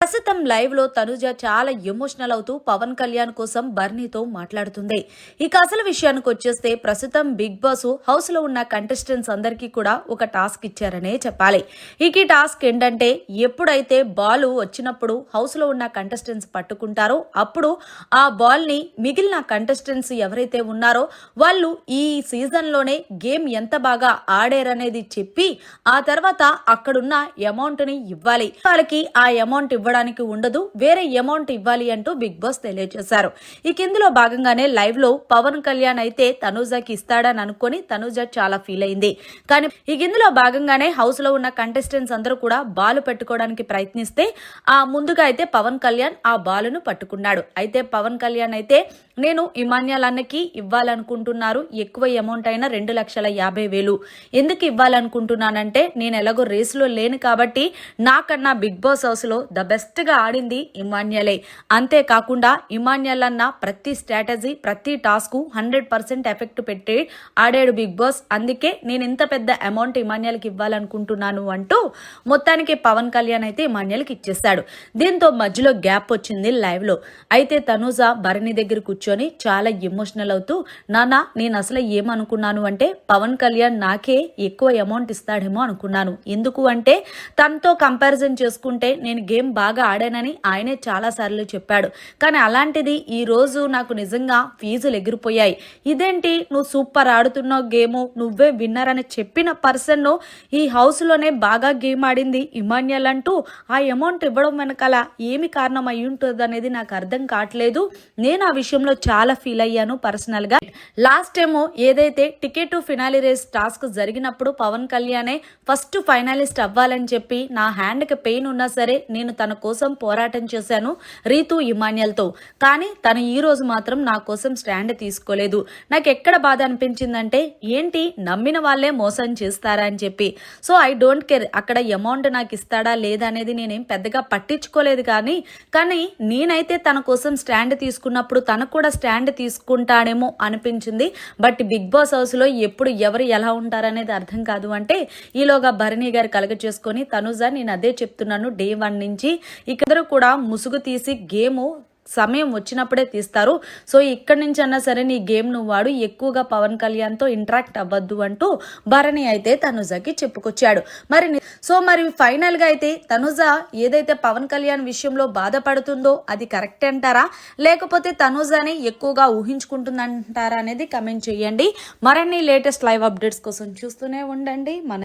ప్రస్తుతం లైవ్లో తనుజ చాలా ఎమోషనల్ అవుతూ పవన్ కళ్యాణ్ కోసం బర్నీతో మాట్లాడుతుంది. ఇక అసలు విషయానికి వచ్చేస్తే ప్రస్తుతం బిగ్ బాస్ హౌస్లో ఉన్న కంటెస్టెంట్స్ అందరికీ కూడా ఒక టాస్క్ ఇచ్చారనే చెప్పాలి. ఇక ఈ టాస్క్ ఏంటంటే ఎప్పుడైతే బాల్ వచ్చినప్పుడు హౌస్లో ఉన్న కంటెస్టెంట్స్ పట్టుకుంటారో అప్పుడు ఆ బాల్ని మిగిలిన కంటెస్టెంట్స్ ఎవరైతే ఉన్నారో వాళ్ళు ఈ సీజన్లోనే గేమ్ ఎంత బాగా ఆడారనేది చెప్పి ఆ తర్వాత అక్కడున్న అమౌంట్ని ఇవ్వాలి. వాళ్ళకి ఆ అమౌంట్ ఇవ్వడానికి ఉండదు వేరే అమౌంట్ ఇవ్వాలి అంటూ బిగ్ బాస్ తెలియజేశారు. ఇక ఇందులో భాగంగానే లైవ్లో పవన్ కళ్యాణ్ అయితే తనూజకి ఇస్తాడని అనుకొని తనూజ చాలా ఫీల్ అయింది. కానీ ఇక ఇందులో భాగంగానే హౌస్లో ఉన్న కంటెస్టెంట్స్ అందరూ కూడా బాలు పెట్టుకోవడానికి ప్రయత్నిస్తే ఆ ముందుగా అయితే పవన్ కళ్యాణ్ ఆ బాలును పట్టుకున్నాడు. అయితే పవన్ కళ్యాణ్ అయితే నేను ఇమాన్యాలన్నకి ఇవ్వాలనుకుంటున్నారు ఎక్కువ అమౌంట్ అయినా రెండు లక్షల యాభై వేలు. ఎందుకు ఇవ్వాలనుకుంటున్నానంటే నేను ఎలాగో రేసులో లేను కాబట్టి నాకన్నా బిగ్ బాస్ హౌస్లో ద బెస్ట్ గా ఆడింది ఇమాన్యలే. అంతేకాకుండా ఇమాన్యల్ అన్న ప్రతి స్ట్రాటజీ ప్రతి టాస్క్ హండ్రెడ్ పర్సెంట్ ఎఫెక్ట్ పెట్టి ఆడాడు బిగ్ బాస్. అందుకే నేను ఇంత పెద్ద అమౌంట్ ఇమాన్యల్కి ఇవ్వాలనుకుంటున్నాను అంటూ మొత్తానికి పవన్ కళ్యాణ్ అయితే ఇమాన్యల్కి ఇచ్చేస్తాడు దీంతో మధ్యలో గ్యాప్ వచ్చింది లైవ్లో అయితే తనూజ భరణి దగ్గర కూర్చొని చాలా ఎమోషనల్ అవుతూ నానా నేను అసలు ఏమనుకున్నాను అంటే పవన్ కళ్యాణ్ నాకే ఎక్కువ అమౌంట్ ఇస్తాడేమో అనుకున్నాను. ఎందుకు అంటే తనతో కంపారిజన్ చేసుకుంటే నేను గేమ్ బాగా బాగా ఆడానని ఆయనే చాలా సార్లు చెప్పాడు. కానీ అలాంటిది ఈ రోజు నాకు నిజంగా ఫీజులు ఎగిరిపోయాయి. ఇదేంటి? నువ్వు సూపర్ ఆడుతున్నావు గేమ్ నువ్వే విన్నర్ అని చెప్పిన పర్సన్ ఈ హౌస్లోనే బాగా గేమ్ ఆడింది ఇమాన్యల్ అంటూ ఆ అమౌంట్ ఇవ్వడం వెనకాల ఏమి కారణం అయి ఉంటుంది అనేది నాకు అర్థం కావట్లేదు. నేను ఆ విషయంలో చాలా ఫీల్ అయ్యాను పర్సనల్గా. లాస్ట్ టైం ఏదైతే ticket to finale race task జరిగినప్పుడు పవన్ కళ్యాణే ఫస్ట్ ఫైనలిస్ట్ అవ్వాలని చెప్పి నా హ్యాండ్కి పెయిన్ ఉన్నా సరే నేను తన కోసం పోరాటం చేశాను రీతు ఇమాన్యల్తో కానీ తను ఈ రోజు మాత్రం నా కోసం స్టాండ్ తీసుకోలేదు. నాకు ఎక్కడ బాధ అనిపించిందంటే ఏంటి నమ్మిన వాళ్ళే మోసం చేస్తారా అని చెప్పి. సో ఐ డోంట్ కేర్ అక్కడ అమౌంట్ నాకు ఇస్తాడా లేదా అనేది నేనేం పెద్దగా పట్టించుకోలేదు కానీ కానీ నేనైతే తన కోసం స్టాండ్ తీసుకున్నప్పుడు తనకు కూడా స్టాండ్ తీసుకుంటాడేమో అనిపించింది. బట్ బిగ్ బాస్ హౌస్లో ఎప్పుడు ఎవరు ఎలా ఉంటారనేది అర్థం కాదు. అంటే ఈలోగా భరణి గారు కలగ చేసుకొని తనుజ నేను అదే చెప్తున్నాను డే వన్ నుంచి ఇక్కడరు కూడా ముసుగు తీసి గేము సమయం వచ్చినప్పుడే తీస్తారు. సో ఇక్కడి నుంచి అన్నా సరే నీ గేమ్ నువ్వు వాడు. ఎక్కువగా పవన్ కళ్యాణ్తో ఇంటరాక్ట్ అవ్వద్దు అంటూ భరణి అయితే తనుజకి చెప్పుకొచ్చాడు. మరి సో మరి ఫైనల్గా అయితే తనుజ ఏదైతే పవన్ కళ్యాణ్ విషయంలో బాధపడుతుందో అది కరెక్ట్ అంటారా? లేకపోతే తనుజని ఎక్కువగా ఊహించుకుంటుందంటారా అనేది కమెంట్ చేయండి. మరిన్ని లేటెస్ట్ లైవ్ అప్డేట్స్ కోసం చూస్తూనే ఉండండి. మన